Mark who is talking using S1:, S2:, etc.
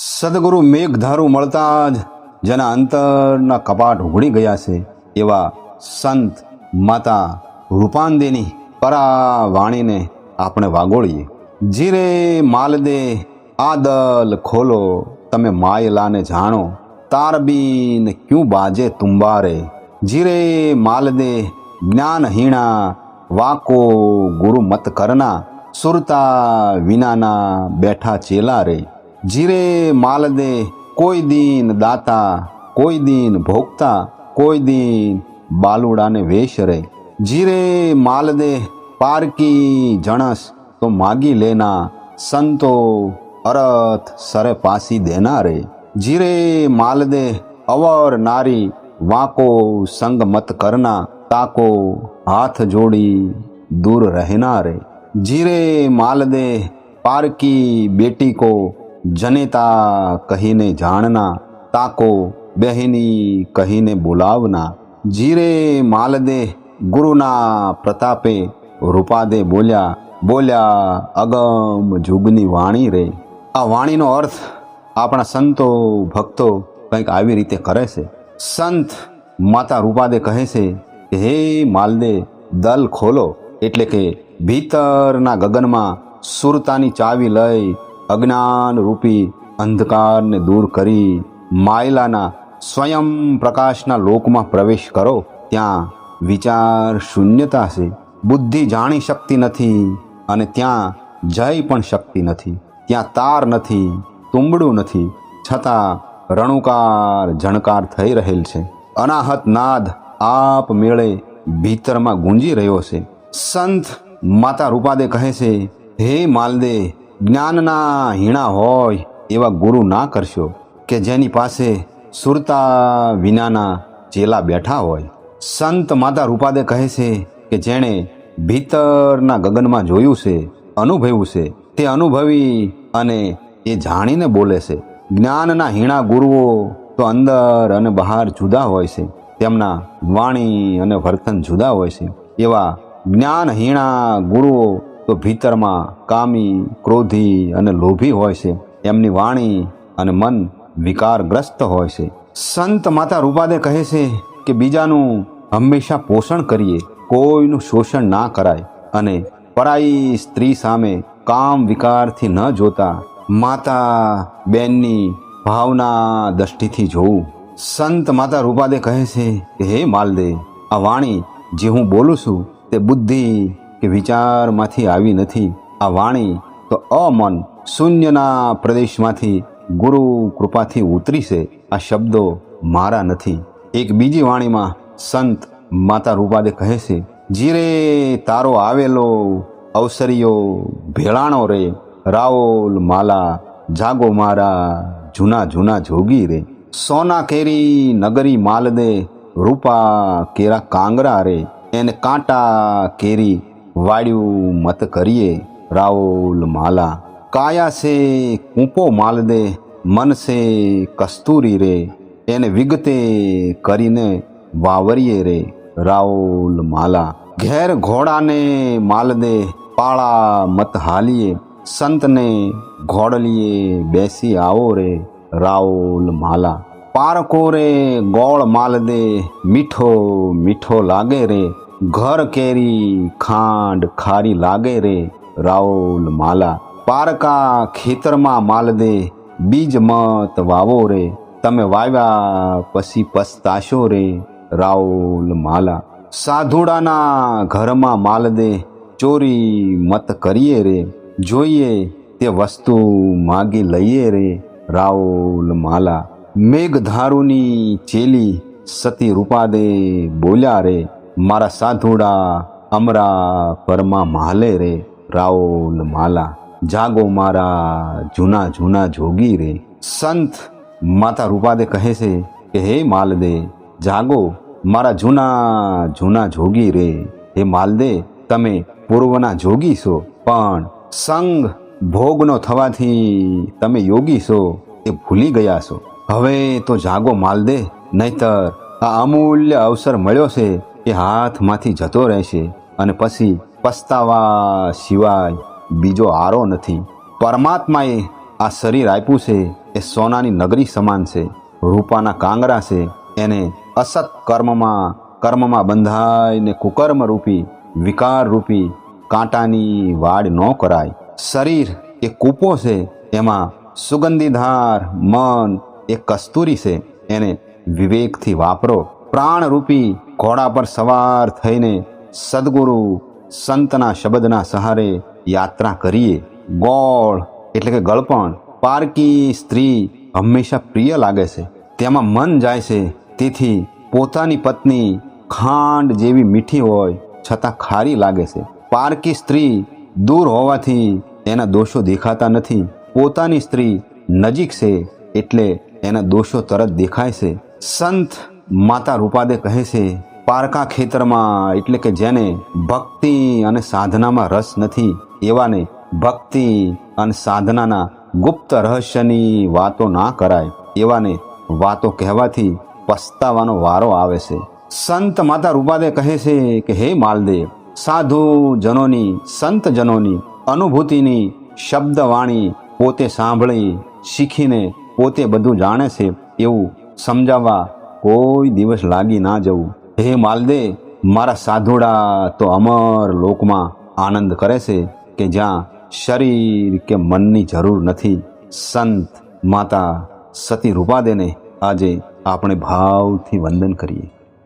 S1: સદગુરુ મેઘધારું મળતા જ જેના અંતરના કપાટ ઉઘડી ગયા છે, એવા સંત માતા રૂપાંદેની પરા વાણીને આપણે વાગોળીએ. જીરે માલદે, આદલ ખોલો, તમે માયલાને જાણો, તારબીન ક્યું બાજે તુંબારે? જીરે માલદે, જ્ઞાનહીણા વાકો ગુરુ મત કરના, સુરતા વિનાના બેઠા ચેલા રે? જીરે માલદે કોઈ દિન દાતા, કોઈ દિન ભોગતા, કોઈ દિન બાલુડાને વેશ રે જીરે માલદે પારકી જણસ, તો માગી લેના, સંતો અરથ સરે પાસી દેના રે જીરે માલદે અવર નારી, વાંકો સંગ મત કરના, તાકો હાથ જોડી દૂર રહેના રે જીરે માલદે પારકી બેટી કો જનેતા કહીને જાણના, તાકો બહેની કહીને બોલાવના, જીરે માલદે ગુરુના પ્રતાપે રૂપાદે બોલ્યા બોલ્યા, અગમ જુગની વાણી રે. આ વાણીનો અર્થ આપણા સંતો, ભક્તો કંઈક આવી રીતે કરે છે. સંત માતા રૂપાદે કહે છે હે માલદે દલ ખોલો. એટલે કે, ભીતરના ગગનમાં સુરતાની ચાવી લઈ અજ્ઞાન રૂપી અંધકારને દૂર કરી માયલાના સ્વયં પ્રકાશના લોકમાં પ્રવેશ કરો, ત્યાં વિચાર શૂન્યતા છે. બુદ્ધિ જાણી શકતી નથી અને ત્યાં જઈ પણ શકતી નથી. ત્યાં તાર નથી, તુંબડું નથી, છતાં રણુકાર જણકાર થઈ રહેલ છે. અનાહત નાદ આપ મેળે ભીતરમાં ગુંજી રહ્યો છે. સંત માતા રૂપાદે કહે છે, હે માલદે જ્ઞાનના હીણા હોય એવા ગુરુ ના કરશો કે જેની પાસે સુરતા વિનાના ચેલા બેઠા હોય. સંત માતા રૂપાદે કહે છે કે જેણે ભીતરના ગગનમાં જોયું છે, અનુભવ્યું છે, તે અનુભવી અને એ જાણીને બોલે છે. જ્ઞાનના હીણા ગુરુઓ તો અંદર અને બહાર જુદા હોય છે. તેમના વાણી અને વર્તન જુદા હોય છે. એવા જ્ઞાનહીણા ગુરુઓ તો ભીતરમાં કામી, ક્રોધી અને લોભી હોય છે. એમની વાણી અને મન વિકારગ્રસ્ત હોય છે. સંત માતા રૂપાદે કહે છે કે બીજાનું હંમેશા પોષણ કરીએ. કોઈનું શોષણ ના કરાય અને પરાઈ સ્ત્રી સામે કામ વિકારથી ન જોતા માતા બેનની ભાવના દ્રષ્ટિથી જોવું. સંત માતા રૂપાદે કહે છે કે, હે માલદે, આ વાણી જે હું બોલું છું તે બુદ્ધિ કે વિચારમાંથી આવી નથી આ વાણી, તો અમન શૂન્યના પ્રદેશમાંથી ગુરુ કૃપાથી ઉતરી છે. આ શબ્દો મારા નથી. એક બીજી વાણીમાં સંત માતા રૂપાદે કહે છે, જીરે તારો આવેલો, અવસરીઓ ભેળાણો રે. રાઓલ માલા, જાગો મારા, જૂના જૂના જોગી રે. સોના કેરી નગરી માલદે રૂપા કેરા કાંગરા રે. એને કાંટા કેરી વાડ્યું મત કરીએ રાઉલ માલા. કાયા સે કૂંપો માલદે મન સે કસ્તુરી રે. એને વિગતે કરીને વાવરીએ રે રાઉલ માલા. ઘેર ઘોડાને માલદે પાળા મત હાલીએ. સંતને ઘોડલીએ બેસી આવો રે રાઉલ માલા. પારકો રે ગોળ માલદે મીઠો મીઠો લાગે રે. ઘર કેરી, ખાંડ, ખારી લાગે રે રાઓલ માલા. પારકા ખેતરમાં માલદે બીજ મત વાવો રે. તમે વાવ્યા પછી પસ્તાશો રે રાઓલ માલા. સાધુડાના ઘરમાં માલદે ચોરી મત કરીએ રે. જોઈએ તે વસ્તુ માગી લઈએ રે રાઓલ માલા. મેઘધારુની ચેલી સતી રૂપાદે બોલ્યા રે મારા સાધુડા અમરા પરમા માલે રે, રાઓલ માલા. જાગો મારા જૂના જૂના જોગી રે. સંત માતા રૂપાદે કહે છે કે, હે માલદે, જાગો મારા જૂના જૂના જોગી રે. હે માલદે, તમે પૂર્વના જોગી છો, પણ સંગ ભોગનો થવાથી તમે યોગી છો, એ ભૂલી ગયા છો. હવે તો જાગો માલદે, નહીતર આ અમૂલ્ય અવસર મળ્યો છે એ હાથમાંથી જતો રહેશે અને પછી પસ્તાવા સિવાય બીજો આરો નથી. પરમાત્માએ આ શરીર આપ્યું છે, એ સોનાની નગરી સમાન છે, રૂપાના કાંગરા છે. એને અસત કર્મમાં કર્મમાં બંધાઈને કુકર્મ રૂપી વિકાર રૂપી કાંટાની વાડ ન કરાય. શરીર એ કૂપો છે, એમાં સુગંધીધાર મન એ કસ્તુરી છે. એને વિવેકથી વાપરો. પ્રાણરૂપી ઘોડા પર સવાર થઈને સદગુરુ સંતના શબ્દના સહારે યાત્રા કરીએ. ગોળ એટલે કે ગળપણ. પારકી સ્ત્રી હંમેશા પ્રિય લાગે છે. તેમાં મન જાય છે. તેથી પોતાની પત્ની ખાંડ જેવી મીઠી હોય છતાં ખારી લાગે છે. પારકી સ્ત્રી દૂર હોવાથી એના દોષો દેખાતા નથી. પોતાની સ્ત્રી નજીક છે એટલે એના દોષો તરત દેખાય છે. સંત માતા રૂપાદે કહે છે, પારકા ખેતરમાં, એટલે કે જેને ભક્તિ અને સાધનામાં રસ નથી, એવાને ભક્તિ અને સાધનાના ગુપ્ત રહસ્યની વાતો ના કરાય, એવાને વાતો કહેવાથી પસ્તાવાનો વારો આવે છે. સંત માતા રૂપાદે કહે છે કે, હે માલદેવ, સાધુ જનોની, સંત જનોની અનુભૂતિની શબ્દવાણી પોતે સાંભળી, શીખીને પોતે બધું જાણે છે, એવું સમજાવવા કોઈ દિવસ લાગી ના જવું. હે માલદે, મારા સાધુડા તો અમર લોકમાં આનંદ કરે છે કે જ્યાં શરીર કે મનની જરૂર નથી. સંત માતા સતી રૂપાદેને આજે આપણે ભાવથી વંદન કરીએ.